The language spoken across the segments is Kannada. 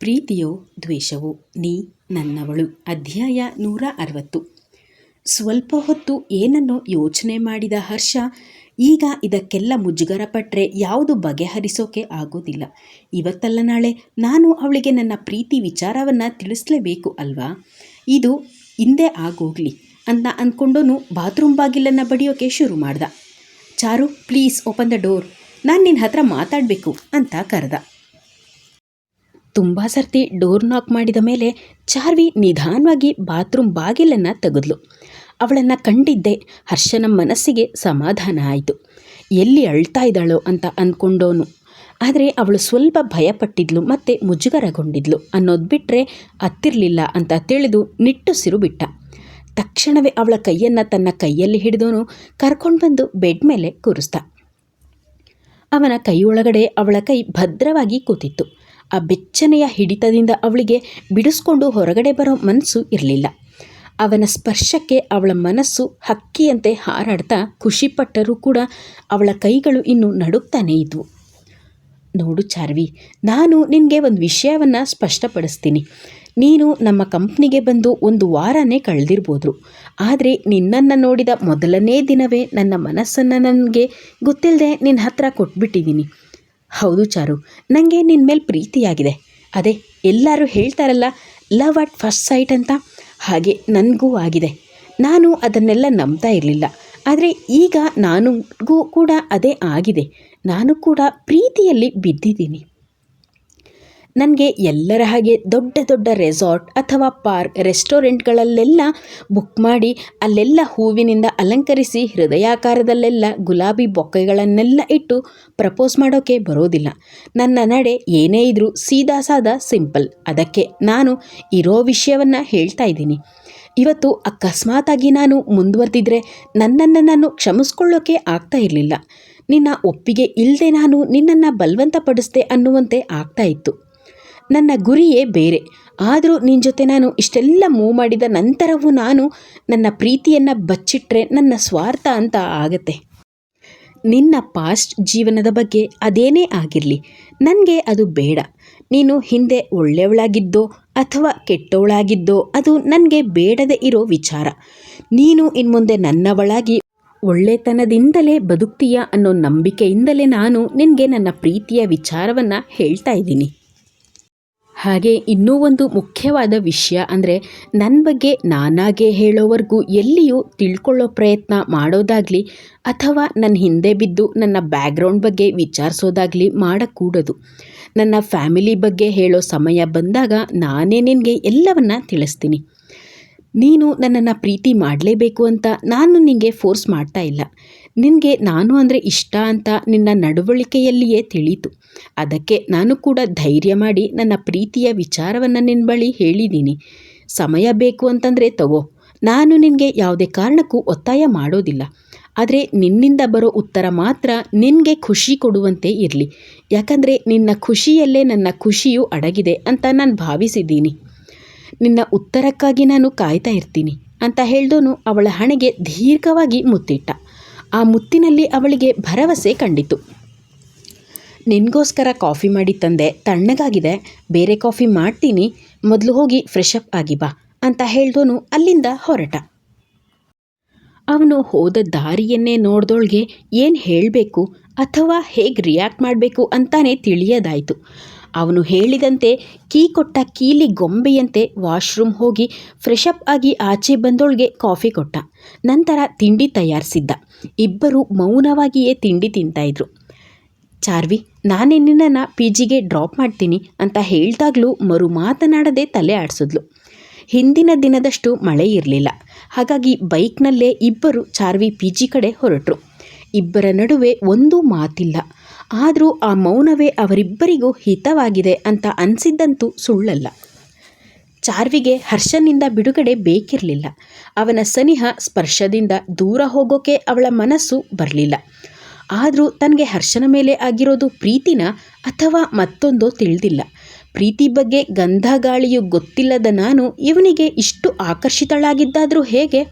ಪ್ರೀತಿಯೋ ದ್ವೇಷವೋ ನೀ ನನ್ನವಳು. ಅಧ್ಯಾಯ ನೂರ ಅರವತ್ತು. ಸ್ವಲ್ಪ ಹೊತ್ತು ಏನನ್ನೋ ಯೋಚನೆ ಮಾಡಿದ ಹರ್ಷ, ಈಗ ಇದಕ್ಕೆಲ್ಲ ಮುಜುಗರ ಪಟ್ಟರೆ ಯಾವುದು ಬಗೆಹರಿಸೋಕೆ ಆಗೋದಿಲ್ಲ. ಇವತ್ತಲ್ಲ ನಾಳೆ ನಾನು ಅವಳಿಗೆ ನನ್ನ ಪ್ರೀತಿ ವಿಚಾರವನ್ನು ತಿಳಿಸಲೇಬೇಕು ಅಲ್ವಾ? ಇದು ಹಿಂದೆ ಆಗೋಗ್ಲಿ ಅಂತ ಅಂದ್ಕೊಂಡೋನು ಬಾತ್ರೂಮ್ ಬಾಗಿಲನ್ನು ಬಡಿಯೋಕೆ ಶುರು ಮಾಡ್ದ. Charu, please open the door. ನಾನು ನಿನ್ನ ಹತ್ರ ಮಾತಾಡಬೇಕು ಅಂತ ಕರೆದ. ತುಂಬ ಸರ್ತಿ ಡೋರ್ ನಾಕ್ ಮಾಡಿದ ಮೇಲೆ ಚಾರ್ವಿ ನಿಧಾನವಾಗಿ ಬಾತ್ರೂಮ್ ಬಾಗಿಲನ್ನು ತೆಗೆದ್ಲು. ಅವಳನ್ನು ಕಂಡಿದ್ದೆ ಹರ್ಷನ ಮನಸ್ಸಿಗೆ ಸಮಾಧಾನ ಆಯಿತು. ಎಲ್ಲಿ ಅಳ್ತಾ ಇದ್ದಾಳೋ ಅಂತ ಅಂದ್ಕೊಂಡೋನು ಆದರೆ ಅವಳು ಸ್ವಲ್ಪ ಭಯಪಟ್ಟಿದ್ಲು ಮತ್ತು ಮುಜುಗರಗೊಂಡಿದ್ಲು. ಅನ್ನೋದು ಬಿಟ್ಟರೆ ಹತ್ತಿರಲಿಲ್ಲ ಅಂತ ತಿಳಿದು ನಿಟ್ಟುಸಿರು ಬಿಟ್ಟ. ತಕ್ಷಣವೇ ಅವಳ ಕೈಯನ್ನು ತನ್ನ ಕೈಯಲ್ಲಿ ಹಿಡಿದೋನು ಕರ್ಕೊಂಡು ಬಂದು ಬೆಡ್ ಮೇಲೆ ಕೂರಿಸ್ದ. ಅವನ ಕೈಯೊಳಗಡೆ ಅವಳ ಕೈ ಭದ್ರವಾಗಿ ಕೂತಿತ್ತು. ಆ ಬೆಚ್ಚನೆಯ ಹಿಡಿತದಿಂದ ಅವಳಿಗೆ ಬಿಡಿಸ್ಕೊಂಡು ಹೊರಗಡೆ ಬರೋ ಮನಸ್ಸು ಇರಲಿಲ್ಲ. ಅವನ ಸ್ಪರ್ಶಕ್ಕೆ ಅವಳ ಮನಸ್ಸು ಹಕ್ಕಿಯಂತೆ ಹಾರಾಡ್ತಾ ಖುಷಿಪಟ್ಟರೂ ಕೂಡ ಅವಳ ಕೈಗಳು ಇನ್ನು ನಡುಕ್ತಾನೇ ಇದ್ವು. ನೋಡು ಚಾರ್ವಿ, ನಾನು ನಿನಗೆ ಒಂದು ವಿಷಯವನ್ನು ಸ್ಪಷ್ಟಪಡಿಸ್ತೀನಿ. ನೀನು ನಮ್ಮ ಕಂಪ್ನಿಗೆ ಬಂದು ಒಂದು ವಾರನೇ ಕಳೆದಿರ್ಬೋದು ಆದರೆ ನಿನ್ನನ್ನು ನೋಡಿದ ಮೊದಲನೇ ದಿನವೇ ನನ್ನ ಮನಸ್ಸನ್ನು ನನಗೆ ಗೊತ್ತಿಲ್ಲದೆ ನಿನ್ನ ಹತ್ರ ಕೊಟ್ಬಿಟ್ಟಿದ್ದೀನಿ ಹೌದು ಚಾರು ನನಗೆ ನಿನ್ನ ಮೇಲೆ ಪ್ರೀತಿಯಾಗಿದೆ. ಅದೇ, ಎಲ್ಲರೂ ಹೇಳ್ತಾರಲ್ಲ, ಲವ್ ಅಟ್ ಫಸ್ಟ್ ಸೈಟ್ ಅಂತ? ಹಾಗೆ ನನಗೂ ಆಗಿದೆ. ನಾನು ಅದನ್ನೆಲ್ಲ ನಂಬ್ತಾ ಇರಲಿಲ್ಲ. ಆದರೆ ಈಗ ನನಗೂ ಕೂಡ ಅದೇ ಆಗಿದೆ. ನಾನು ಕೂಡ ಪ್ರೀತಿಯಲ್ಲಿ ಬಿದ್ದಿದ್ದೀನಿ. ನನಗೆ ಎಲ್ಲರ ಹಾಗೆ ದೊಡ್ಡ ದೊಡ್ಡ ರೆಸಾರ್ಟ್ ಅಥವಾ ಪಾರ್ಕ್ ರೆಸ್ಟೋರೆಂಟ್ಗಳಲ್ಲೆಲ್ಲ ಬುಕ್ ಮಾಡಿ, ಅಲ್ಲೆಲ್ಲ ಹೂವಿನಿಂದ ಅಲಂಕರಿಸಿ, ಹೃದಯಾಕಾರದಲ್ಲೆಲ್ಲ ಗುಲಾಬಿ ಬೊಕ್ಕೆಗಳನ್ನೆಲ್ಲ ಇಟ್ಟು ಪ್ರಪೋಸ್ ಮಾಡೋಕ್ಕೆ ಬರೋದಿಲ್ಲ. ನನ್ನ ನಡೆ ಏನೇ ಇದ್ರೂ ಸೀದಾ ಸಾದ ಸಿಂಪಲ್ ಅದಕ್ಕೆ ನಾನು ಇರೋ ವಿಷಯವನ್ನು ಹೇಳ್ತಾ ಇದ್ದೀನಿ. ಇವತ್ತು ಅಕಸ್ಮಾತಾಗಿ ನಾನು ಮುಂದುವರೆದಿದ್ರೆ ನನ್ನನ್ನು ನಾನು ಕ್ಷಮಿಸ್ಕೊಳ್ಳೋಕೆ ಆಗ್ತಾ ಇರಲಿಲ್ಲ. ನಿನ್ನ ಒಪ್ಪಿಗೆ ಇಲ್ಲದೆ ನಾನು ನಿನ್ನನ್ನು ಬಲವಂತಪಡಿಸ್ದೆ ಅನ್ನುವಂತೆ ಆಗ್ತಾ ಇತ್ತು. ನನ್ನ ಗುರಿಯೇ ಬೇರೆ. ಆದರೂ ನಿನ್ನ ಜೊತೆ ನಾನು ಇಷ್ಟೆಲ್ಲ ಮೂವ್ ಮಾಡಿದ ನಂತರವೂ ನಾನು ನನ್ನ ಪ್ರೀತಿಯನ್ನು ಬಚ್ಚಿಟ್ರೆ ನನ್ನ ಸ್ವಾರ್ಥ ಅಂತ ಆಗತ್ತೆ. ನಿನ್ನ ಪಾಸ್ಟ್ ಜೀವನದ ಬಗ್ಗೆ ಅದೇನೇ ಆಗಿರಲಿ, ನನಗೆ ಅದು ಬೇಡ. ನೀನು ಹಿಂದೆ ಒಳ್ಳೆಯವಳಾಗಿದ್ದೋ ಅಥವಾ ಕೆಟ್ಟವಳಾಗಿದ್ದೋ ಅದು ನನಗೆ ಬೇಡದೆ ಇರೋ ವಿಚಾರ. ನೀನು ಇನ್ಮುಂದೆ ನನ್ನವಳಾಗಿ ಒಳ್ಳೆತನದಿಂದಲೇ ಬದುಕ್ತೀಯ ಅನ್ನೋ ನಂಬಿಕೆಯಿಂದಲೇ ನಾನು ನಿನಗೆ ನನ್ನ ಪ್ರೀತಿಯ ವಿಚಾರವನ್ನು ಹೇಳ್ತಾ ಇದ್ದೀನಿ. ಹಾಗೆ ಇನ್ನೂ ಒಂದು ಮುಖ್ಯವಾದ ವಿಷಯ ಅಂದರೆ ನನ್ನ ಬಗ್ಗೆ ನಾನಾಗೆ ಹೇಳೋವರೆಗೂ ಎಲ್ಲಿಯೂ ತಿಳ್ಕೊಳ್ಳೋ ಪ್ರಯತ್ನ ಮಾಡೋದಾಗಲಿ ಅಥವಾ ನನ್ನ ಹಿಂದೆ ಬಿದ್ದು ನನ್ನ ಬ್ಯಾಕ್ಗ್ರೌಂಡ್ ಬಗ್ಗೆ ವಿಚಾರಿಸೋದಾಗಲಿ ಮಾಡಕೂಡದು. ನನ್ನ ಫ್ಯಾಮಿಲಿ ಬಗ್ಗೆ ಹೇಳೋ ಸಮಯ ಬಂದಾಗ ನಾನೇ ನಿನಗೆ ಎಲ್ಲವನ್ನ ತಿಳಿಸ್ತೀನಿ. ನೀನು ನನ್ನನ್ನು ಪ್ರೀತಿ ಮಾಡಲೇಬೇಕು ಅಂತ ನಾನು ನಿನಗೆ ಫೋರ್ಸ್ ಮಾಡ್ತಾ ಇಲ್ಲ. ನಿನಗೆ ನಾನು ಅಂದರೆ ಇಷ್ಟ ಅಂತ ನಿನ್ನ ನಡವಳಿಕೆಯಲ್ಲಿಯೇ ತಿಳಿತು. ಅದಕ್ಕೆ ನಾನು ಕೂಡ ಧೈರ್ಯ ಮಾಡಿ ನನ್ನ ಪ್ರೀತಿಯ ವಿಚಾರವನ್ನು ನಿನ್ನ ಬಳಿ ಹೇಳಿದ್ದೀನಿ ಸಮಯ ಬೇಕು ಅಂತಂದರೆ ತಗೋ. ನಾನು ನಿನಗೆ ಯಾವುದೇ ಕಾರಣಕ್ಕೂ ಒತ್ತಾಯ ಮಾಡೋದಿಲ್ಲ. ಆದರೆ ನಿನ್ನಿಂದ ಬರೋ ಉತ್ತರ ಮಾತ್ರ ನಿನಗೆ ಖುಷಿ ಕೊಡುವಂತೆ ಇರಲಿ. ಯಾಕಂದರೆ ನಿನ್ನ ಖುಷಿಯಲ್ಲೇ ನನ್ನ ಖುಷಿಯು ಅಡಗಿದೆ ಅಂತ ನಾನು ಭಾವಿಸಿದ್ದೀನಿ. ನಿನ್ನ ಉತ್ತರಕ್ಕಾಗಿ ನಾನು ಕಾಯ್ತಾ ಇರ್ತೀನಿ ಅಂತ ಹೇಳ್ದೋನು ಅವಳ ಹಣೆಗೆ ದೀರ್ಘವಾಗಿ ಮುತ್ತಿಟ್ಟ. ಆ ಮುತ್ತಿನಲ್ಲಿ ಅವಳಿಗೆ ಭರವಸೆ ಕಂಡಿತು. ನಿನಗೋಸ್ಕರ ಕಾಫಿ ಮಾಡಿ ತಂದೆ, ತಣ್ಣಗಾಗಿದೆ. ಬೇರೆ ಕಾಫಿ ಮಾಡ್ತೀನಿ. ಮೊದಲು ಹೋಗಿ ಫ್ರೆಶ್ ಅಪ್ ಆಗಿ ಬಾ ಅಂತ ಹೇಳ್ದೋನು ಅಲ್ಲಿಂದ ಹೊರಟ. ಅವನು ಹೋದ ದಾರಿಯನ್ನೇ ನೋಡ್ದೋಳ್ಗೆ ಏನು ಹೇಳಬೇಕು ಅಥವಾ ಹೇಗೆ ರಿಯಾಕ್ಟ್ ಮಾಡಬೇಕು ಅಂತಾನೆ ತಿಳಿಯದಾಯಿತು. ಅವನು ಹೇಳಿದಂತೆ, ಕೀ ಕೊಟ್ಟ ಕೀಲಿ ಗೊಂಬೆಯಂತೆ ವಾಶ್ರೂಮ್ ಹೋಗಿ ಫ್ರೆಶ್ ಅಪ್ ಆಗಿ ಆಚೆ ಬಂದೋಳ್ಗೆ ಕಾಫಿ ಕೊಟ್ಟ. ನಂತರ ತಿಂಡಿ ತಯಾರಿಸಿದ್ದ. ಇಬ್ಬರು ಮೌನವಾಗಿಯೇ ತಿಂಡಿ ತಿಂತಾಯಿದ್ರು ಚಾರ್ವಿ, ನಾನೇ ನಿನ್ನನ್ನು ಪಿ ಜಿಗೆ ಡ್ರಾಪ್ ಮಾಡ್ತೀನಿ ಅಂತ ಹೇಳ್ದಾಗಲೂ ಮರು ಮಾತನಾಡದೆ ತಲೆ ಆಡಿಸಿದ್ಲು. ಹಿಂದಿನ ದಿನದಷ್ಟು ಮಳೆ ಇರಲಿಲ್ಲ. ಹಾಗಾಗಿ ಬೈಕ್ನಲ್ಲೇ ಇಬ್ಬರು ಚಾರ್ವಿ ಪಿ ಜಿ ಕಡೆ ಹೊರಟರು. ಇಬ್ಬರ ನಡುವೆ ಒಂದೂ ಮಾತಿಲ್ಲ. ಆದರೂ ಆ ಮೌನವೇ ಅವರಿಬ್ಬರಿಗೂ ಹಿತವಾಗಿದೆ ಅಂತ ಅನಿಸಿದ್ದಂತೂ ಸುಳ್ಳಲ್ಲ. ಚಾರ್ವಿಗೆ ಹರ್ಷನಿಂದ ಬಿಡುಗಡೆ ಬೇಕಿರಲಿಲ್ಲ. ಅವನ ಸನಿಹ ಸ್ಪರ್ಶದಿಂದ ದೂರ ಹೋಗೋಕೆ ಅವಳ ಮನಸ್ಸು ಬರಲಿಲ್ಲ. ಆದರೂ ತನಗೆ ಹರ್ಷನ ಮೇಲೆ ಆಗಿರೋದು ಪ್ರೀತಿನ ಅಥವಾ ಮತ್ತೊಂದೋ ತಿಳಿದಿಲ್ಲ. ಪ್ರೀತಿ ಬಗ್ಗೆ ಗಂಧ ಗಾಳಿಯು ಗೊತ್ತಿಲ್ಲದ ನಾನು ಇವನಿಗೆ ಇಷ್ಟು ಆಕರ್ಷಿತಳಾಗಿದ್ದಾದರೂ ಹೇಗೆ?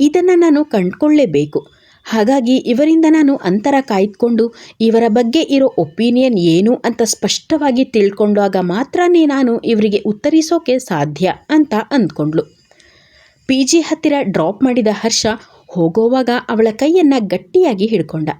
ಇದನ್ನು ನಾನು ಕಂಡುಕೊಳ್ಳೇಬೇಕು. ಹಾಗಾಗಿ ಇವರಿಂದ ನಾನು ಅಂತರ ಕಾಯ್ದುಕೊಂಡು ಇವರ ಬಗ್ಗೆ ಇರೋ ಒಪಿನಿಯನ್ ಏನು ಅಂತ ಸ್ಪಷ್ಟವಾಗಿ ತಿಳ್ಕೊಂಡಾಗ ಮಾತ್ರನೇ ನಾನು ಇವರಿಗೆ ಉತ್ತರಿಸೋಕೆ ಸಾಧ್ಯ ಅಂತ ಅಂದ್ಕೊಂಡ್ಳು. ಪಿ ಜಿ ಹತ್ತಿರ ಡ್ರಾಪ್ ಮಾಡಿದ ಹರ್ಷ ಹೋಗೋವಾಗ ಅವಳ ಕೈಯನ್ನು ಗಟ್ಟಿಯಾಗಿ ಹಿಡ್ಕೊಂಡ.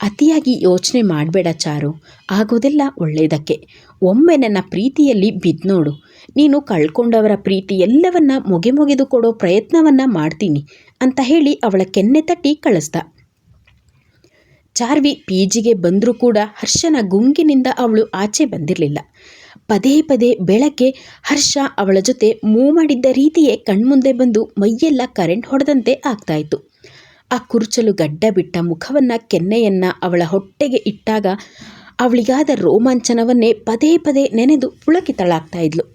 ಅತಿಯಾಗಿ ಯೋಚನೆ ಮಾಡಬೇಡ ಚಾರು, ಆಗೋದೆಲ್ಲ ಒಳ್ಳೆಯದಕ್ಕೆ ಒಮ್ಮೆ ನನ್ನ ಪ್ರೀತಿಯಲ್ಲಿ ಬಿದ್ನೋಡು ನೀನು ಕಳ್ಕೊಂಡವರ ಪ್ರೀತಿ ಎಲ್ಲವನ್ನ ಮೊಗೆ ಮೊಗೆದು ಕೊಡೋ ಪ್ರಯತ್ನವನ್ನು ಮಾಡ್ತೀನಿ. ಅಂತ ಹೇಳಿ ಅವಳ ಕೆನ್ನೆ ತಟ್ಟಿ ಕಳಿಸ್ದ. ಚಾರ್ವಿ ಪಿ ಜಿಗೆ ಬಂದರೂ ಕೂಡ ಹರ್ಷನ ಗುಂಗಿನಿಂದ ಅವಳು ಆಚೆ ಬಂದಿರಲಿಲ್ಲ. ಪದೇ ಪದೇ ಬೆಳಗ್ಗೆ ಹರ್ಷ ಅವಳ ಜೊತೆ ಮೂ ಮಾಡಿದ್ದ ರೀತಿಯೇ ಕಣ್ಮುಂದೆ ಬಂದು ಮೈಯೆಲ್ಲ ಕರೆಂಟ್ ಹೊಡೆದಂತೆ ಆಗ್ತಾಯಿತ್ತು. ಆ ಕುರುಚಲು ಗಡ್ಡ ಬಿಟ್ಟ ಮುಖವನ್ನು, ಕೆನ್ನೆಯನ್ನು ಅವಳ ಹೊಟ್ಟೆಗೆ ಇಟ್ಟಾಗ ಅವಳಿಗಾದ ರೋಮಾಂಚನವನ್ನೇ ಪದೇ ಪದೇ ನೆನೆದು ಪುಳಕಿತಳಾಗ್ತಾ ಇದ್ಲು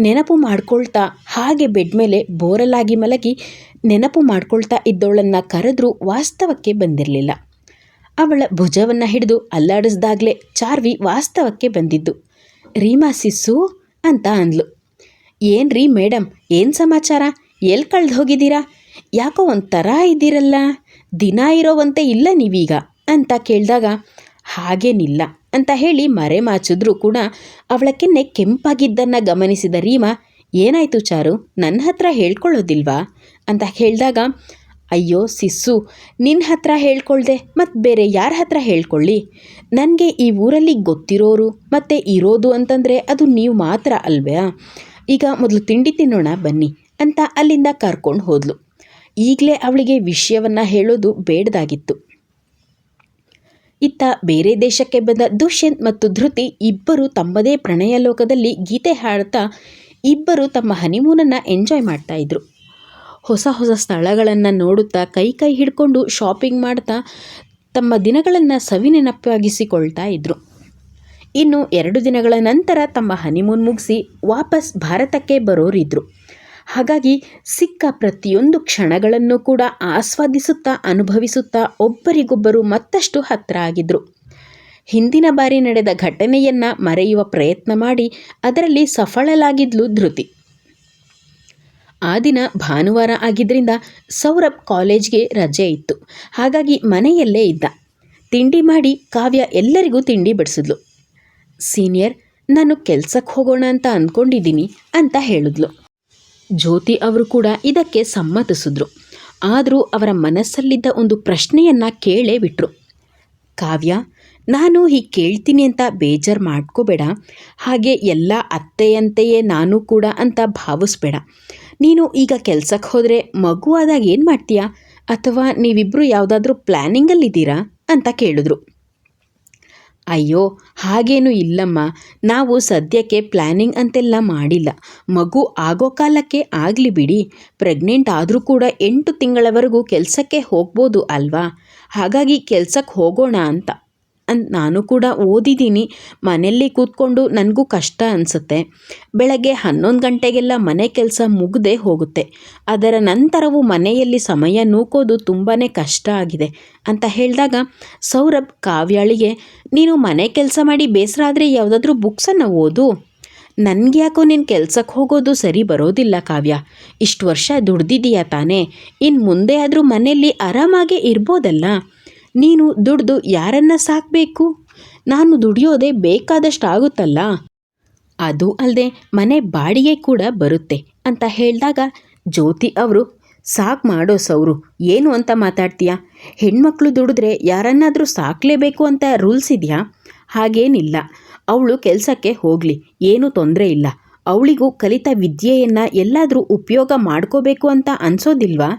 ನೆನಪು ಮಾಡ್ಕೊಳ್ತಾ ಹಾಗೆ ಬೆಡ್ ಮೇಲೆ ಬೋರಲಾಗಿ ಮಲಗಿ ನೆನಪು ಮಾಡ್ಕೊಳ್ತಾ ಇದ್ದವಳನ್ನು ಕರೆದ್ರೂ ವಾಸ್ತವಕ್ಕೆ ಬಂದಿರಲಿಲ್ಲ. ಅವಳ ಭುಜವನ್ನು ಹಿಡಿದು ಅಲ್ಲಾಡಿಸ್ದಾಗಲೇ ಚಾರ್ವಿ ವಾಸ್ತವಕ್ಕೆ ಬಂದಿದ್ದು. ರೀಮಾ ಸಿಸ್ಸು ಅಂತ ಅಂದ್ಲು. ಏನ್ರಿ ಮೇಡಮ್ ಏನು ಸಮಾಚಾರ? ಎಲ್ಲಿ ಕಳೆದು ಹೋಗಿದ್ದೀರಾ? ಯಾಕೋ ಒಂಥರ ಇದ್ದೀರಲ್ಲ? ದಿನ ಇರೋವಂತೆ ಇಲ್ಲ ನೀವೀಗ? ಅಂತ ಕೇಳಿದಾಗ, ಹಾಗೇನಿಲ್ಲ. ಅಂತ ಹೇಳಿ ಮರೆ ಮಾಚಿದ್ರೂ ಕೂಡ ಅವಳ ಕೆನ್ನೆ ಕೆಂಪಾಗಿದ್ದನ್ನು ಗಮನಿಸಿದ ರೀಮಾ, ಏನಾಯಿತು ಚಾರು? ನನ್ನ ಹತ್ರ ಹೇಳ್ಕೊಳ್ಳೋದಿಲ್ವಾ? ಅಂತ ಹೇಳಿದಾಗ, ಅಯ್ಯೋ ಸಿಸ್ಸು ನಿನ್ನ ಹತ್ರ ಹೇಳ್ಕೊಳ್ದೆ ಮತ್ತು ಬೇರೆ ಯಾರ ಹತ್ರ ಹೇಳ್ಕೊಳ್ಳಿ? ನನಗೆ ಈ ಊರಲ್ಲಿ ಗೊತ್ತಿರೋರು ಮತ್ತು ಇರೋದು ಅಂತಂದರೆ ಅದು ನೀವು ಮಾತ್ರ ಅಲ್ವೇ? ಈಗ ಮೊದಲು ತಿಂಡಿ ತಿನ್ನೋಣ ಬನ್ನಿ, ಅಂತ ಅಲ್ಲಿಂದ ಕರ್ಕೊಂಡು ಹೋದ್ಲು. ಈಗಲೇ ಅವಳಿಗೆ ವಿಷಯವನ್ನು ಹೇಳೋದು ಬೇಡದಾಗಿತ್ತು. ಇತ್ತ ಬೇರೆ ದೇಶಕ್ಕೆ ಬಂದ ದುಷ್ಯಂತ್ ಮತ್ತು ಧೃತಿ ಇಬ್ಬರು ತಮ್ಮದೇ ಪ್ರಣಯ ಲೋಕದಲ್ಲಿ ಗೀತೆ ಹಾಡ್ತಾ ಇಬ್ಬರು ತಮ್ಮ ಹನಿಮೂನನ್ನು ಎಂಜಾಯ್ ಮಾಡ್ತಾ ಇದ್ರು. ಹೊಸ ಹೊಸ ಸ್ಥಳಗಳನ್ನು ನೋಡುತ್ತಾ ಕೈ ಕೈ ಹಿಡ್ಕೊಂಡು ಶಾಪಿಂಗ್ ಮಾಡ್ತಾ ತಮ್ಮ ದಿನಗಳನ್ನು ಸವಿನೆನಪಾಗಿಸಿಕೊಳ್ತಾ ಇದ್ರು. ಇನ್ನು ಎರಡು ದಿನಗಳ ನಂತರ ತಮ್ಮ ಹನಿಮೂನ್ ಮುಗಿಸಿ ವಾಪಸ್ ಭಾರತಕ್ಕೆ ಬರೋರಿದ್ರು. ಹಾಗಾಗಿ ಸಿಕ್ಕ ಪ್ರತಿಯೊಂದು ಕ್ಷಣಗಳನ್ನು ಕೂಡ ಆಸ್ವಾದಿಸುತ್ತಾ ಅನುಭವಿಸುತ್ತಾ ಒಬ್ಬರಿಗೊಬ್ಬರು ಮತ್ತಷ್ಟು ಹತ್ತಿರ ಆಗಿದ್ರು. ಹಿಂದಿನ ಬಾರಿ ನಡೆದ ಘಟನೆಯನ್ನು ಮರೆಯುವ ಪ್ರಯತ್ನ ಮಾಡಿ ಅದರಲ್ಲಿ ಸಫಳಲಾಗಿದ್ಲು ಧೃತಿ. ಆ ದಿನ ಭಾನುವಾರ ಆಗಿದ್ದರಿಂದ ಸೌರಭ್ ಕಾಲೇಜ್ಗೆ ರಜೆ ಇತ್ತು. ಹಾಗಾಗಿ ಮನೆಯಲ್ಲೇ ಇದ್ದ. ತಿಂಡಿ ಮಾಡಿ ಕಾವ್ಯ ಎಲ್ಲರಿಗೂ ತಿಂಡಿ ಬಡಿಸಿದ್ಲು. ಸೀನಿಯರ್, ನಾನು ಕೆಲ್ಸಕ್ಕೆ ಹೋಗೋಣ ಅಂತ ಅಂದ್ಕೊಂಡಿದ್ದೀನಿ ಅಂತ ಹೇಳಿದ್ಲು. ಜ್ಯೋತಿ ಅವರು ಕೂಡ ಇದಕ್ಕೆ ಸಮ್ಮತಿಸಿದ್ರು. ಆದರೂ ಅವರ ಮನಸ್ಸಲ್ಲಿದ್ದ ಒಂದು ಪ್ರಶ್ನೆಯನ್ನು ಕೇಳೇ ಬಿಟ್ರು. ಕಾವ್ಯ, ನಾನು ಹೀಗೆ ಕೇಳ್ತೀನಿ ಅಂತ ಬೇಜಾರು ಮಾಡ್ಕೋಬೇಡ. ಹಾಗೆ ಎಲ್ಲ ಅತ್ತೆಯಂತೆಯೇ ನಾನು ಕೂಡ ಅಂತ ಭಾವಿಸ್ಬೇಡ. ನೀನು ಈಗ ಕೆಲ್ಸಕ್ಕೆ ಹೋದರೆ ಮಗುವಾದಾಗ ಏನು ಮಾಡ್ತೀಯಾ? ಅಥವಾ ನೀವಿಬ್ಬರು ಯಾವುದಾದ್ರೂ ಪ್ಲ್ಯಾನಿಂಗಲ್ಲಿದ್ದೀರಾ ಅಂತ ಕೇಳಿದ್ರು. ಅಯ್ಯೋ, ಹಾಗೇನೂ ಇಲ್ಲಮ್ಮ. ನಾವು ಸದ್ಯಕ್ಕೆ ಪ್ಲ್ಯಾನಿಂಗ್ ಅಂತೆಲ್ಲ ಮಾಡಿಲ್ಲ. ಮಗು ಆಗೋ ಕಾಲಕ್ಕೆ ಆಗಲಿ ಬಿಡಿ. ಪ್ರೆಗ್ನೆಂಟ್ ಆದರೂ ಕೂಡ ಎಂಟು ತಿಂಗಳವರೆಗೂ ಕೆಲಸಕ್ಕೆ ಹೋಗ್ಬೋದು ಅಲ್ವಾ? ಹಾಗಾಗಿ ಕೆಲ್ಸಕ್ಕೆ ಹೋಗೋಣ ಅಂತ. ಅಂತ ನಾನು ಕೂಡ ಓದಿದ್ದೀನಿ. ಮನೆಯಲ್ಲಿ ಕೂತ್ಕೊಂಡು ನನಗೂ ಕಷ್ಟ ಅನಿಸುತ್ತೆ. ಬೆಳಗ್ಗೆ ಹನ್ನೊಂದು ಗಂಟೆಗೆಲ್ಲ ಮನೆ ಕೆಲಸ ಮುಗದೆ ಹೋಗುತ್ತೆ. ಅದರ ನಂತರವೂ ಮನೆಯಲ್ಲಿ ಸಮಯ ನೂಕೋದು ತುಂಬಾ ಕಷ್ಟ ಆಗಿದೆ ಅಂತ ಹೇಳಿದಾಗ ಸೌರಭ್ ಕಾವ್ಯಾಳಿಗೆ, ನೀನು ಮನೆ ಕೆಲಸ ಮಾಡಿ ಬೇಸರ ಆದರೆ ಯಾವುದಾದ್ರೂ ಬುಕ್ಸನ್ನು ಓದು. ನನಗೆ ಯಾಕೋ ನೀನು ಕೆಲ್ಸಕ್ಕೆ ಹೋಗೋದು ಸರಿ ಬರೋದಿಲ್ಲ ಕಾವ್ಯ. ಇಷ್ಟು ವರ್ಷ ದುಡ್ದಿದೀಯ ತಾನೇ? ಇನ್ನು ಮುಂದೆ ಆದರೂ ಮನೆಯಲ್ಲಿ ಆರಾಮಾಗೇ ಇರ್ಬೋದಲ್ಲ. ನೀನು ದುಡ್ದು ಯಾರನ್ನ ಸಾಕಬೇಕು? ನಾನು ದುಡಿಯೋದೇ ಬೇಕಾದಷ್ಟು ಆಗುತ್ತಲ್ಲ ಅದು ಅಲ್ಲದೆ ಮನೆ ಬಾಡಿಗೆ ಕೂಡ ಬರುತ್ತೆ ಅಂತ ಹೇಳಿದಾಗ ಜ್ಯೋತಿ ಅವರು, ಸಾಕು ಮಾಡೋ ಸೌರು, ಏನು ಅಂತ ಮಾತಾಡ್ತೀಯಾ? ಹೆಣ್ಮಕ್ಳು ದುಡಿದ್ರೆ ಯಾರನ್ನಾದರೂ ಸಾಕಲೇಬೇಕು ಅಂತ ರೂಲ್ಸ್ ಇದೆಯಾ? ಹಾಗೇನಿಲ್ಲ. ಅವಳು ಕೆಲಸಕ್ಕೆ ಹೋಗಲಿ, ಏನೂ ತೊಂದರೆ ಇಲ್ಲ. ಅವಳಿಗೂ ಕಲಿತ ವಿದ್ಯೆಯನ್ನು ಎಲ್ಲಾದರೂ ಉಪಯೋಗ ಮಾಡ್ಕೋಬೇಕು ಅಂತ ಅನ್ಸೋದಿಲ್ವಾ?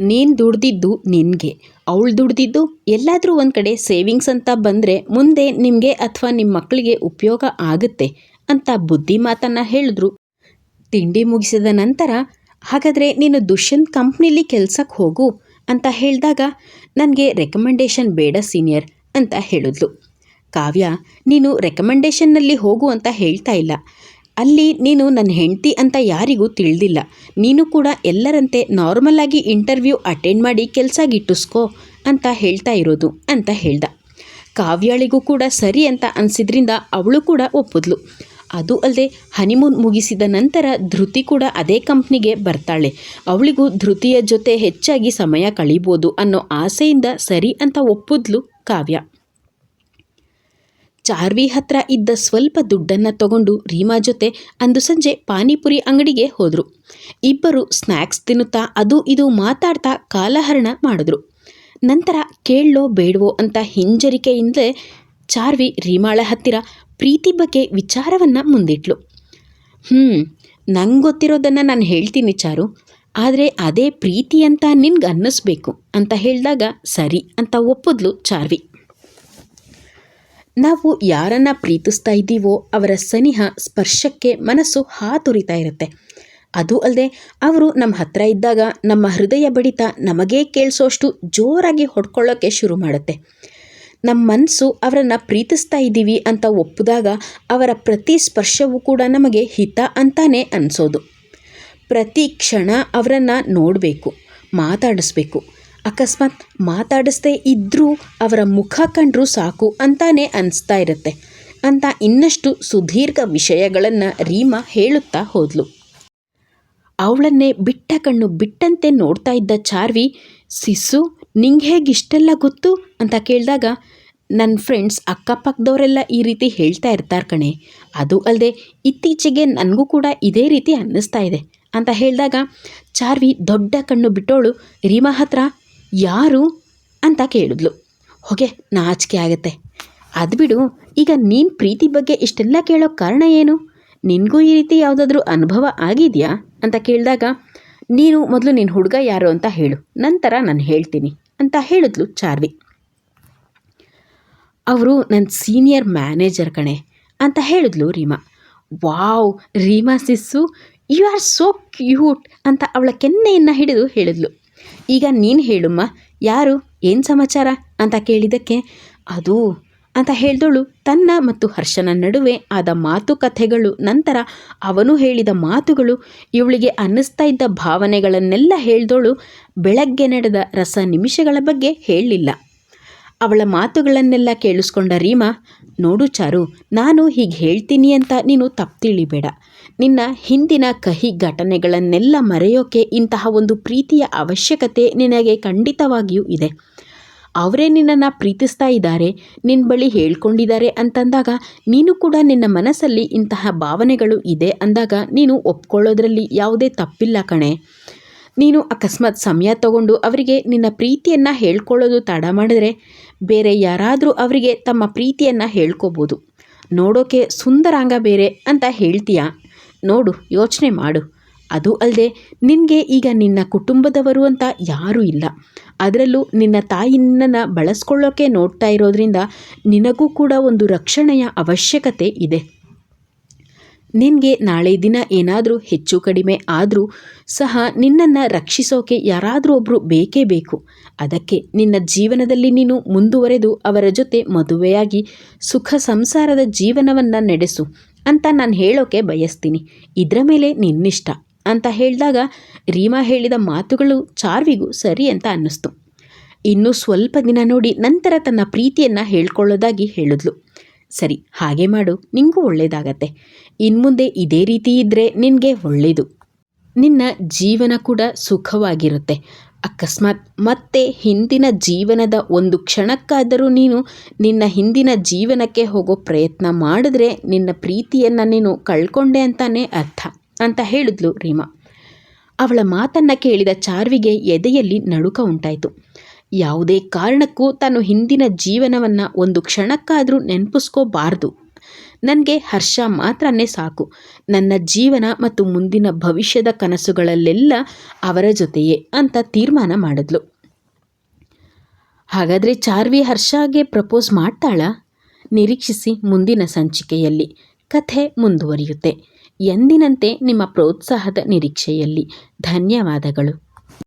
ನೀನು ದುಡ್ದಿದ್ದು ನಿನಗೆ. ಅವಳು ದುಡ್ದಿದ್ದು ಎಲ್ಲಾದರೂ ಒಂದು ಕಡೆ ಸೇವಿಂಗ್ಸ್ ಅಂತ ಬಂದರೆ ಮುಂದೆ ನಿಮಗೆ ಅಥವಾ ನಿಮ್ಮ ಮಕ್ಕಳಿಗೆ ಉಪಯೋಗ ಆಗುತ್ತೆ ಅಂತ ಬುದ್ಧಿ ಮಾತನ್ನು ಹೇಳಿದ್ರು. ತಿಂಡಿ ಮುಗಿಸಿದ ನಂತರ, ಹಾಗಾದರೆ ನೀನು ದುಷ್ಯಂತ್ ಕಂಪ್ನಿಲಿ ಕೆಲಸಕ್ಕೆ ಹೋಗು ಅಂತ ಹೇಳಿದಾಗ, ನನಗೆ ರೆಕಮೆಂಡೇಷನ್ ಬೇಡ ಸೀನಿಯರ್ ಅಂತ ಹೇಳಿದ್ಲು. ಕಾವ್ಯ, ನೀನು ರೆಕಮೆಂಡೇಷನ್ನಲ್ಲಿ ಹೋಗು ಅಂತ ಹೇಳ್ತಾ ಇಲ್ಲ. ಅಲ್ಲಿ ನೀನು ನನ್ನ ಹೆಂಡತಿ ಅಂತ ಯಾರಿಗೂ ತಿಳಿದಿಲ್ಲ. ನೀನು ಕೂಡ ಎಲ್ಲರಂತೆ ನಾರ್ಮಲ್ ಆಗಿ ಇಂಟರ್ವ್ಯೂ ಅಟೆಂಡ್ ಮಾಡಿ ಕೆಲಸ ಗಿಟ್ಟಿಸ್ಕೋ ಅಂತ ಹೇಳ್ತಾ ಇರೋದು ಅಂತ ಹೇಳ್ದ. ಕಾವ್ಯಾಳಿಗೂ ಕೂಡ ಸರಿ ಅಂತ ಅನಿಸಿದ್ರಿಂದ ಅವಳು ಕೂಡ ಒಪ್ಪಿದ್ಲು. ಅದು ಅಲ್ಲದೆ ಹನಿಮೂನ್ ಮುಗಿಸಿದ ನಂತರ ಧೃತಿ ಕೂಡ ಅದೇ ಕಂಪ್ನಿಗೆ ಬರ್ತಾಳೆ. ಅವಳಿಗೂ ಧೃತಿಯ ಜೊತೆ ಹೆಚ್ಚಾಗಿ ಸಮಯ ಕಳೀಬೋದು ಅನ್ನೋ ಆಸೆಯಿಂದ ಸರಿ ಅಂತ ಒಪ್ಪಿದ್ಲು ಕಾವ್ಯ. ಚಾರ್ವಿ ಹತ್ರ ಇದ್ದ ಸ್ವಲ್ಪ ದುಡ್ಡನ್ನು ತಗೊಂಡು ರೀಮಾ ಜೊತೆ ಅಂದು ಸಂಜೆ ಪಾನಿಪುರಿ ಅಂಗಡಿಗೆ ಹೋದರು. ಇಬ್ಬರು ಸ್ನ್ಯಾಕ್ಸ್ ತಿನ್ನುತ್ತಾ ಅದು ಇದು ಮಾತಾಡ್ತಾ ಕಾಲಹರಣ ಮಾಡಿದ್ರು. ನಂತರ ಕೇಳೋ ಬೇಡವೋ ಅಂತ ಹಿಂಜರಿಕೆಯಿಂದಲೇ ಚಾರ್ವಿ ರೀಮಾಳ ಹತ್ತಿರ ಪ್ರೀತಿ ಬಗ್ಗೆ ವಿಚಾರವನ್ನು ಮುಂದಿಟ್ಲು. ಹ್ಞೂ ನಂಗೆ ಗೊತ್ತಿರೋದನ್ನು ನಾನು ಹೇಳ್ತೀನಿ ಚಾರು. ಆದರೆ ಅದೇ ಪ್ರೀತಿ ಅಂತ ನಿನ್ಗೆ ಅನ್ನಿಸ್ಬೇಕು ಅಂತ ಹೇಳಿದಾಗ ಸರಿ ಅಂತ ಒಪ್ಪಿದ್ಲು ಚಾರ್ವಿ. ನಾವು ಯಾರನ್ನ ಪ್ರೀತಿಸ್ತಾ ಇದ್ದೀವೋ ಅವರ ಸನಿಹ ಸ್ಪರ್ಶಕ್ಕೆ ಮನಸ್ಸು ಹಾತೊರಿತಾ ಇರುತ್ತೆ. ಅದು ಅಲ್ಲದೆ ಅವರು ನಮ್ಮ ಹತ್ರ ಇದ್ದಾಗ ನಮ್ಮ ಹೃದಯ ಬಡಿತ ನಮಗೇ ಕೇಳಿಸೋಷ್ಟು ಜೋರಾಗಿ ಹೊಡ್ಕೊಳ್ಳೋಕ್ಕೆ ಶುರು ಮಾಡುತ್ತೆ. ನಮ್ಮ ಮನಸ್ಸು ಅವರನ್ನು ಪ್ರೀತಿಸ್ತಾ ಇದ್ದೀವಿ ಅಂತ ಒಪ್ಪಿದಾಗ ಅವರ ಪ್ರತಿ ಸ್ಪರ್ಶವೂ ಕೂಡ ನಮಗೆ ಹಿತ ಅಂತಾನೆ ಅನಿಸೋದು. ಪ್ರತಿ ಕ್ಷಣ ಅವರನ್ನು ನೋಡಬೇಕು, ಮಾತಾಡಿಸ್ಬೇಕು ಅಕಸ್ಮಾತ್ ಮಾತಾಡಿಸ್ದೇ ಇದ್ದರೂ ಅವರ ಮುಖ ಕಂಡರೂ ಸಾಕು ಅಂತಾನೆ ಅನಿಸ್ತಾ ಇರುತ್ತೆ. ಅಂತ ಇನ್ನಷ್ಟು ಸುದೀರ್ಘ ವಿಷಯಗಳನ್ನು ರೀಮಾ ಹೇಳುತ್ತಾ ಹೋದ್ಲು. ಅವಳನ್ನೇ ಬಿಟ್ಟ ಕಣ್ಣು ಬಿಟ್ಟಂತೆ ನೋಡ್ತಾ ಇದ್ದ ಚಾರ್ವಿ, ಸಿಸ್ಸು, ನಿಂಗೆ ಹೇಗೆ ಇಷ್ಟೆಲ್ಲ ಗೊತ್ತು? ಅಂತ ಕೇಳಿದಾಗ ನನ್ನ ಫ್ರೆಂಡ್ಸ್ ಅಕ್ಕಪಕ್ಕದವರೆಲ್ಲ ಈ ರೀತಿ ಹೇಳ್ತಾ ಇರ್ತಾರೆ ಕಣೆ. ಅದು ಅಲ್ಲದೆ ಇತ್ತೀಚೆಗೆ ನನಗೂ ಕೂಡ ಇದೇ ರೀತಿ ಅನ್ನಿಸ್ತಾ ಇದೆ. ಅಂತ ಹೇಳಿದಾಗ, ಚಾರ್ವಿ ದೊಡ್ಡ ಕಣ್ಣು ಬಿಟ್ಟೋಳು, ರೀಮಾ ಹತ್ರ ಯಾರು ಅಂತ ಕೇಳಿದ್ಲು. ಹೊಗೆ, ನಾಚಿಕೆ ಆಗುತ್ತೆ. ಅದು ಬಿಡು, ಈಗ ನೀನು ಪ್ರೀತಿ ಬಗ್ಗೆ ಇಷ್ಟೆಲ್ಲ ಕೇಳೋ ಕಾರಣ ಏನು? ನಿನಗೂ ಈ ರೀತಿ ಯಾವುದಾದ್ರೂ ಅನುಭವ ಆಗಿದೆಯಾ? ಅಂತ ಕೇಳಿದಾಗ, ನೀನು ಮೊದಲು ನಿನ್ನ ಹುಡುಗ ಯಾರು ಅಂತ ಹೇಳು, ನಂತರ ನಾನು ಹೇಳ್ತೀನಿ ಅಂತ ಹೇಳಿದ್ಲು ಚಾರ್ವಿ. ಅವರು ನನ್ನ ಸೀನಿಯರ್ ಮ್ಯಾನೇಜರ್ ಕಣೆ ಅಂತ ಹೇಳಿದ್ಲು Reema. Wow, Reema sis, you are so cute ಅಂತ ಅವಳ ಕೆನ್ನೆಯನ್ನು ಹಿಡಿದು ಹೇಳಿದ್ಲು. ಈಗ ನೀನು ಹೇಳುಮ್ಮ. ಯಾರು? ಏನು ಸಮಾಚಾರ? ಅಂತ ಕೇಳಿದ್ದಕ್ಕೆ, ಅದು, ಅಂತ ಹೇಳ್ದಳು. ತನ್ನ ಮತ್ತು ಹರ್ಷನ ನಡುವೆ ಆದ ಮಾತುಕಥೆಗಳು ನಂತರ ಅವನು ಹೇಳಿದ ಮಾತುಗಳು, ಇವಳಿಗೆ ಅನ್ನಿಸ್ತಾ ಇದ್ದ ಭಾವನೆಗಳನ್ನೆಲ್ಲ ಹೇಳ್ದೋಳು. ಬೆಳಗ್ಗೆ ನಡೆದ ರಸ ನಿಮಿಷಗಳ ಬಗ್ಗೆ ಹೇಳಲಿಲ್ಲ ಅವಳ ಮಾತುಗಳನ್ನೆಲ್ಲ ಕೇಳಿಸ್ಕೊಂಡ ರೀಮಾ, ನೋಡು ಚಾರು, ನಾನು ಹೀಗೆ ಹೇಳ್ತೀನಿ ಅಂತ ನೀನು ತಪ್ಪು ತಿಳಿಬೇಡ ನಿನ್ನ ಹಿಂದಿನ ಕಹಿ ಘಟನೆಗಳನ್ನೆಲ್ಲ ಮರೆಯೋಕೆ ಇಂತಹ ಒಂದು ಪ್ರೀತಿಯ ಅವಶ್ಯಕತೆ ನಿನಗೆ ಖಂಡಿತವಾಗಿಯೂ ಇದೆ. ಅವರೇ ನಿನ್ನನ್ನು ಪ್ರೀತಿಸ್ತಾ ಇದ್ದಾರೆ ನಿನ್ನ ಬಳಿ ಹೇಳ್ಕೊಂಡಿದ್ದಾರೆ ಅಂತಂದಾಗ ನೀನು ಕೂಡ ನಿನ್ನ ಮನಸ್ಸಲ್ಲಿ ಇಂತಹ ಭಾವನೆಗಳು ಇದೆ ಅಂದಾಗ ನೀನು ಒಪ್ಕೊಳ್ಳೋದ್ರಲ್ಲಿ ಯಾವುದೇ ತಪ್ಪಿಲ್ಲ ಕಣೆ. ನೀನು ಅಕಸ್ಮಾತ್ ಸಮಯ ತಗೊಂಡು ಅವರಿಗೆ ನಿನ್ನ ಪ್ರೀತಿಯನ್ನು ಹೇಳ್ಕೊಳ್ಳೋದು ತಡ ಮಾಡಿದ್ರೆ ಬೇರೆ ಯಾರಾದರೂ ಅವರಿಗೆ ತಮ್ಮ ಪ್ರೀತಿಯನ್ನು ಹೇಳ್ಕೋಬೋದು. ನೋಡೋಕೆ ಸುಂದರಾಂಗ ಬೇರೆ ಅಂತ ಹೇಳ್ತೀಯಾ? ನೋಡು, ಯೋಚನೆ ಮಾಡು. ಅದು ಅಲ್ಲದೆ ನಿನಗೆ ಈಗ ನಿನ್ನ ಕುಟುಂಬದವರು ಅಂತ ಯಾರೂ ಇಲ್ಲ. ಅದರಲ್ಲೂ ನಿನ್ನ ತಾಯಿ ನಿನ್ನನ್ನು ಬಳಸ್ಕೊಳ್ಳೋಕೆ ನೋಡ್ತಾ ಇರೋದ್ರಿಂದ ನಿನಗೂ ಕೂಡ ಒಂದು ರಕ್ಷಣೆಯ ಅವಶ್ಯಕತೆ ಇದೆ. ನಿನಗೆ ನಾಳೆ ದಿನ ಏನಾದರೂ ಹೆಚ್ಚು ಕಡಿಮೆ ಆದರೂ ಸಹ ನಿನ್ನನ್ನು ರಕ್ಷಿಸೋಕೆ ಯಾರಾದರೂ ಒಬ್ಬರು ಬೇಕೇ ಬೇಕು. ಅದಕ್ಕೆ ನಿನ್ನ ಜೀವನದಲ್ಲಿ ನೀನು ಮುಂದುವರೆದು ಅವರ ಜೊತೆ ಮದುವೆಯಾಗಿ ಸುಖ ಸಂಸಾರದ ಜೀವನವನ್ನು ನಡೆಸು ಅಂತ ನಾನು ಹೇಳೋಕೆ ಬಯಸ್ತೀನಿ. ಇದರ ಮೇಲೆ ನಿನ್ನಿಷ್ಟ ಅಂತ ಹೇಳಿದಾಗ ರೀಮಾ ಹೇಳಿದ ಮಾತುಗಳು ಚಾರ್ವಿಗೂ ಸರಿ ಅಂತ ಅನ್ನಿಸ್ತು. ಇನ್ನೂ ಸ್ವಲ್ಪ ದಿನ ನೋಡಿ ನಂತರ ತನ್ನ ಪ್ರೀತಿಯನ್ನು ಹೇಳ್ಕೊಳ್ಳೋದಾಗಿ ಹೇಳಿದ್ಲು. ಸರಿ, ಹಾಗೆ ಮಾಡು. ನಿಂಗೂ ಒಳ್ಳೆಯದಾಗತ್ತೆ ಇನ್ಮುಂದೆ ಇದೇ ರೀತಿ ಇದ್ದರೆ ನಿನಗೆ ಒಳ್ಳೆಯದು ನಿನ್ನ ಜೀವನ ಕೂಡ ಸುಖವಾಗಿರುತ್ತೆ. ಅಕಸ್ಮಾತ್ ಮತ್ತೆ ಹಿಂದಿನ ಜೀವನದ ಒಂದು ಕ್ಷಣಕ್ಕಾದರೂ ನೀನು ನಿನ್ನ ಹಿಂದಿನ ಜೀವನಕ್ಕೆ ಹೋಗೋ ಪ್ರಯತ್ನ ಮಾಡಿದ್ರೆ ನಿನ್ನ ಪ್ರೀತಿಯನ್ನು ನೀನು ಕಳ್ಕೊಂಡೆ ಅಂತಾನೆ ಅರ್ಥ ಅಂತ ಹೇಳಿದ್ಲು ರೀಮಾ. ಅವಳ ಮಾತನ್ನು ಕೇಳಿದ ಚಾರ್ವಿಗೆ ಎದೆಯಲ್ಲಿ ನಡುಕ ಉಂಟಾಯಿತು. ಯಾವುದೇ ಕಾರಣಕ್ಕೂ ತಾನು ಹಿಂದಿನ ಜೀವನವನ್ನು ಒಂದು ಕ್ಷಣಕ್ಕಾದರೂ ನೆನಪಿಸ್ಕೋಬಾರ್ದು. ನನಗೆ ಹರ್ಷ ಮಾತ್ರನೇ ಸಾಕು. ನನ್ನ ಜೀವನ ಮತ್ತು ಮುಂದಿನ ಭವಿಷ್ಯದ ಕನಸುಗಳಲ್ಲೆಲ್ಲ ಅವರ ಜೊತೆಯೇ ಅಂತ ತೀರ್ಮಾನ ಮಾಡಿದ್ಲು. ಹಾಗಾದರೆ ಚಾರ್ವಿ ಹರ್ಷಗೆ ಪ್ರಪೋಸ್ ಮಾಡ್ತಾಳ? ನಿರೀಕ್ಷಿಸಿ ಮುಂದಿನ ಸಂಚಿಕೆಯಲ್ಲಿ ಕಥೆ ಮುಂದುವರಿಯುತ್ತೆ. ಎಂದಿನಂತೆ ನಿಮ್ಮ ಪ್ರೋತ್ಸಾಹದ ನಿರೀಕ್ಷೆಯಲ್ಲಿ. ಧನ್ಯವಾದಗಳು.